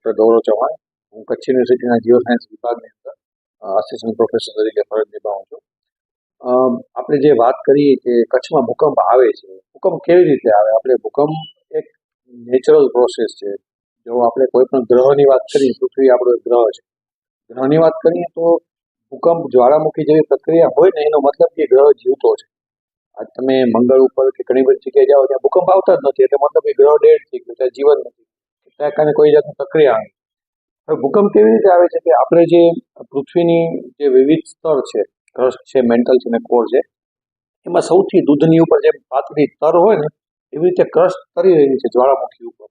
Doctor ગૌરવ ચૌહાણ હું કચ્છ યુનિવર્સિટીના Jio science વિભાગની અંદર આસિસ્ટન્ટ પ્રોફેસર તરીકે ફરજ નિભાવું છું. આપણે જે વાત કરીએ કે કચ્છમાં ભૂકંપ આવે છે, ભૂકંપ કેવી રીતે આવે? આપણે ભૂકંપ એક નેચરલ પ્રોસેસ છે. જો આપણે કોઈ પણ ગ્રહની વાત કરીએ, પૃથ્વી આપણો ગ્રહ છે. ગ્રહની વાત કરીએ તો ભૂકંપ જ્વાળામુખી જેવી પ્રક્રિયા હોય ને, એનો મતલબ કે ગ્રહ જીવતો છે. આજ તમે મંગળ ઉપર કે ઘણી બધી જગ્યાએ જાઓ, ત્યાં ભૂકંપ આવતા જ નથી. એટલે મતલબ એ ગ્રહ ડેડ થઈ ગયો ત્યાં જીવન નથી. ત્યાં કારણે કોઈ જાતની પ્રક્રિયા આવે હવે ભૂકંપ કેવી રીતે આવે છે કે આપણે જે પૃથ્વીની જે વિવિધ સ્તર છે ક્રસ્ટ છે, મેન્ટલ છે અને કોર છે, એમાં સૌથી દૂધની ઉપર જે પાતળી તર હોય ને, એવી રીતે ક્રસ્ટ તરી રહી છે જ્વાળામુખી ઉપર.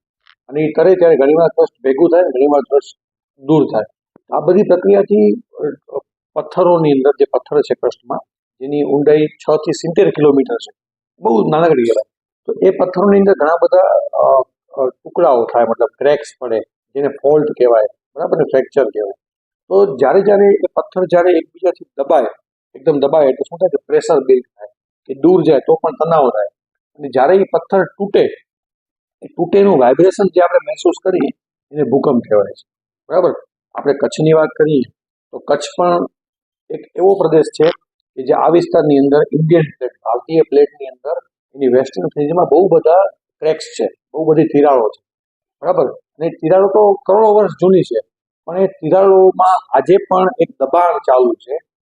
અને એ તરે ત્યારે ઘણીવાર ક્રસ્ટ ભેગું થાય ઘણીવાર ક્રસ્ટ દૂર થાય. આ બધી પ્રક્રિયાથી પથ્થરોની અંદર જે પથ્થર છે ક્રસ્ટમાં, જેની ઊંડાઈ છ થી સિત્તેર કિલોમીટર છે, બહુ નાનકડી કહેવાય. તો એ પથ્થરોની અંદર ઘણા બધા ટુકડાઓ થાય, મતલબ ક્રેક્સ પડે, જેને ફોલ્ટ કહેવાય, બરાબર ને? ફ્રેક્ચર કહેવાય. તો જ્યારે જ્યારે એ પથ્થર જ્યારે એકબીજાથી દબાય, એકદમ દબાય, એટલે શું થાય? કે પ્રેશર બિલ્ડ થાય, કે દૂર જાય, તો પણ તણાવ થાય. અને જ્યારે એ પથ્થર તૂટે, એ તૂટેનું વાઇબ્રેશન જે આપણે મહેસૂસ કરીએ, એને ભૂકંપ કહેવાય છે. બરાબર? આપણે કચ્છની વાત કરીએ, તો કચ્છ પણ એક એવો પ્રદેશ છે કે જે આ વિસ્તારની અંદર ઇન્ડિયન પ્લેટ ભારતીય પ્લેટની અંદર, એની વેસ્ટર્ન ફેઝમાં બહુ બધા ક્રેક્સ છે. બહુ બધી તિરાડો છે. બરાબર? અને તિરાડો તો કરોડો વર્ષ જૂની છે. પણ એ તિરાડોમાં આજે પણ એક દબાણ ચાલુ છે.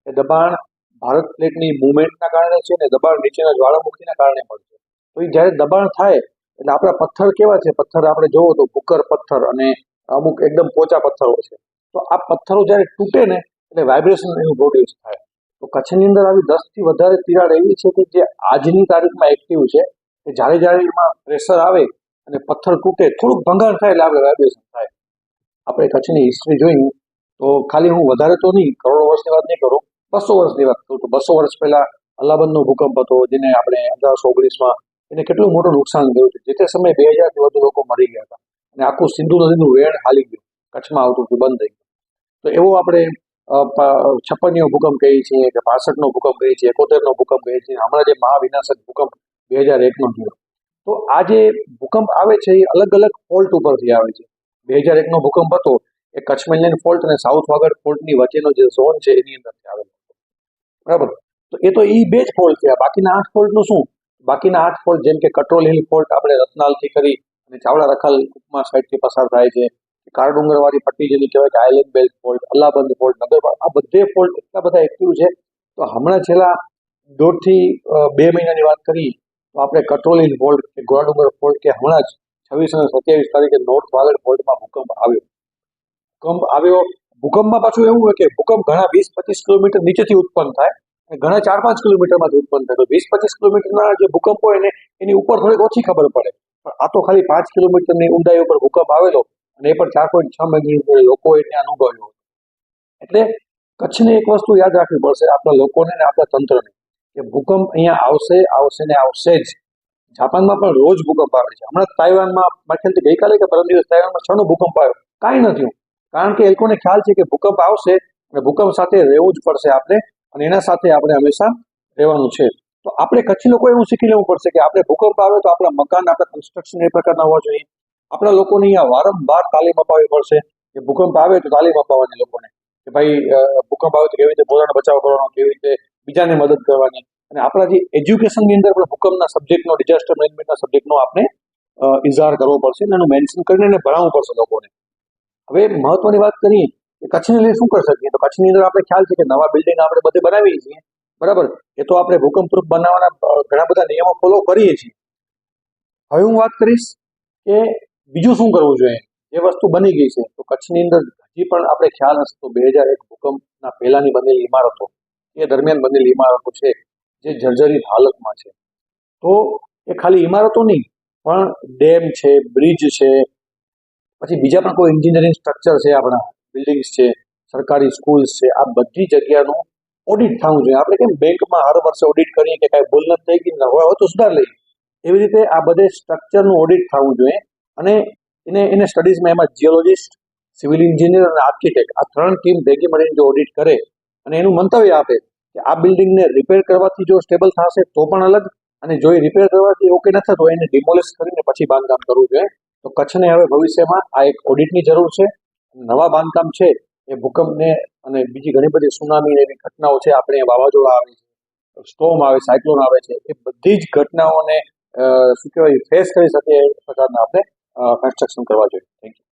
એ દબાણ ભારત પ્લેટની મુવમેન્ટના કારણે છે ને દબાણ નીચેના જ્વાળામુખીના કારણે પણ છે. તો એ જ્યારે દબાણ થાય, એટલે આપણા પથ્થર કેવા છે? પથ્થર આપણે જોવો તો ભૂકર પથ્થર અને અમુક એકદમ પોચા પથ્થરો છે. તો આ પથ્થરો જ્યારે તૂટે ને, એટલે વાઇબ્રેશન એનું પ્રોડ્યુસ થાય. તો કચ્છની અંદર આવી દસથી વધારે તિરાડ એવી છે કે જે આજની તારીખમાં એક્ટિવ છે. જ્યારે જ્યારે એમાં પ્રેશર આવે અને પથ્થર તૂટે, થોડુંક ભંગાણ થાય એટલે આપણે વાઇબ્રેશન થાય. આપણે કચ્છની હિસ્ટ્રી જોઈ. તો ખાલી હું વધારે તો નહીં, કરોડો વર્ષની વાત નહીં કરું. બસો વર્ષની વાત કરું તો બસો વર્ષ પહેલા અલ્લાબંધનો ભૂકંપ હતો, જેને આપણે અઢારસો ઓગણીસમાં એને કેટલું મોટું નુકસાન થયું છે જે તે સમયે બે હજારથી વધુ લોકો મરી ગયા હતા. અને આખું સિંધુ નદીનું વેણ હાલી ગયું. કચ્છમાં આવતું હતું, બંધ થઈ ગયું. તો એવો આપણે છપ્પનનો ભૂકંપ કહીએ છીએ કે બાસઠનો ભૂકંપ કહીએ છીએ એકોતેરનો ભૂકંપ કહીએ છીએ હમણાં જે મહાવિનાશક ભૂકંપ બે હજાર એકનો થયો. તો આ જે ભૂકંપ આવે છે, એ અલગ અલગ ફોલ્ટ ઉપરથી આવે છે. બે હજાર એકનો ભૂકંપ હતો, એ કચ્છ મેનલેન્ડ ફોલ્ટ અને સાઉથ વાગડ ફોલ્ટની વચ્ચેનો જે ઝોન છે, એની અંદરથી આવેલો બરાબર? તો એ તો એ બે જ ફોલ્ટ થયા. બાકીના આઠ ફોલ્ટનું શું? બાકીના આઠ ફોલ્ટ જેમ કે કટ્રોલ હિલ ફોલ્ટ આપણે રત્નાલથી કરી અને ચાવડા રખાલ ઉપમા સાઈડથી પસાર થાય છે. કાળડુંગર વાળી પટ્ટી જેની કહેવાય કે island belt fault Allahbund fault નગરપાલ આ બધે ફોલ્ટ એટલા બધા એક્ટિવ છે. તો હમણાં છેલ્લા દોઢથી બે મહિનાની વાત કરી તો આપણે કટ્રોલ હિલ ફોલ્ટ કે ગોળાડુંગર ફોલ્ટ કે હમણાં જ છવ્વીસ અને સત્યાવીસ તારીખે નોર્થ વાગડ ફોલ્ટમાં ભૂકંપ આવ્યો. ભૂકંપ આવ્યો. ભૂકંપમાં પાછું એવું હોય કે ભૂકંપ ઘણા વીસ પચીસ કિલોમીટર નીચેથી ઉત્પન્ન થાય અને ઘણા ચાર પાંચ કિલોમીટરમાંથી ઉત્પન્ન થાય. તો વીસ પચીસ કિલોમીટરના જે ભૂકંપ હોય ને, એની ઉપર થોડીક ઓછી ખબર પડે. પણ આ તો ખાલી પાંચ કિલોમીટરની ઊંડાઈ ઉપર ભૂકંપ આવેલો અને એ પણ ચાર પોઈન્ટ છ મેગ્નિટ્યુડ લોકો એને અનુભવ્યો. એટલે કચ્છને એક વસ્તુ યાદ રાખવી પડશે આપણા લોકોને અને આપણા તંત્રને. કે ભૂકંપ અહીંયા આવશે આવશે ને આવશે જ. જાપાનમાં પણ રોજ ભૂકંપ આવે છે. હમણાં તાઇવાનમાં મારા ગઈકાલે કે પરમ દિવસ તાઇવાનમાં છનો ભૂકંપ આવ્યો. કાંઈ નથી કારણ કે એ લોકોને ખ્યાલ છે કે ભૂકંપ આવશે અને ભૂકંપ સાથે રહેવું જ પડશે આપણે અને એના સાથે આપણે હંમેશા રહેવાનું છે. તો આપણે કચ્છી લોકો એવું શીખી લેવું પડશે કે આપણે ભૂકંપ આવે તો આપણા મકાન, આપણા કન્સ્ટ્રક્શન એ પ્રકારના હોવા જોઈએ. આપણા લોકોને અહીંયા વારંવાર તાલીમ અપાવવી પડશે કે ભૂકંપ આવે તો તાલીમ અપાવવાની લોકોને. કે ભાઈ ભૂકંપ આવે તો કેવી રીતે પોતાનો બચાવ કરવાનો, કેવી રીતે બીજાને મદદ કરવાની. અને આપણા જે એજ્યુકેશનની અંદર પણ ભૂકંપના સબ્જેક્ટનો ડિઝાસ્ટર મેનેજમેન્ટના સબ્જેક્ટનો આપણે ઇઝહાર કરવો પડશે અને એનું મેન્શન કરીને એને ભણાવવું પડશે લોકોને. હવે મહત્વની વાત કરીએ કચ્છની અંદર શું કરી શકીએ? તો કચ્છની અંદર આપણે ખ્યાલ છે કે નવા બિલ્ડિંગ આપણે બધે બનાવીએ છીએ. બરાબર? એ તો આપણે ભૂકંપ પ્રૂફ બનાવવાના ઘણા બધા નિયમો ફોલો કરીએ છીએ. હવે હું વાત કરીશ કે બીજું શું કરવું જોઈએ? જે વસ્તુ બની ગઈ છે. તો કચ્છની અંદર હજી પણ આપણે ખ્યાલ હશે તો બે હજાર એક ભૂકંપના પહેલાની બનેલી ઇમારતો. એ દરમિયાન બનેલી ઇમારતો છે, જે જર્જરિત હાલતમાં છે. તો એ ખાલી ઇમારતો નહીં, પણ ડેમ છે, બ્રિજ છે, પછી બીજા પણ કોઈ એન્જિનિયરિંગ સ્ટ્રક્ચર છે આપણા બિલ્ડિંગ્સ છે, સરકારી સ્કૂલ્સ છે, આ બધી જગ્યાનું ઓડિટ થવું જોઈએ. આપણે કેમ બેંકમાં હર વર્ષે ઓડિટ કરીએ કે કાંઈ ભૂલ નથી થઈ ગઈ, ને હોય તો સુધાર લઈએ. એવી રીતે આ બધે સ્ટ્રક્ચરનું ઓડિટ થવું જોઈએ અને એને એને સ્ટડીઝમાં એમાં જીઓલોજિસ્ટ સિવિલ એન્જિનિયર અને આર્કિટેક્ટ આ ત્રણ ટીમ ભેગી મળીને જો ઓડિટ કરે અને એનું મંતવ્ય આપે કે આ બિલ્ડિંગને રિપેર કરવાથી જો સ્ટેબલ થશે તો પણ અલગ અને જો એ રિપેર કરવાથી ઓકે ન થતો એને ડિમોલિશ કરીને પછી બાંધકામ કરવું જોઈએ. તો કચ્છને હવે ભવિષ્યમાં આ એક ઓડિટની જરૂર છે. નવા બાંધકામ છે એ ભૂકંપને અને બીજી ઘણી બધી સુનામી એવી ઘટનાઓ છે, આપણે વાવાઝોડા આવે છે સ્ટોમ આવે સાયક્લોન આવે છે, એ બધી જ ઘટનાઓને શું કહેવાય ફેસ કરી શકે એ પ્રકારના આપણે કન્સ્ટ્રક્શન કરવા જોઈએ. Thank you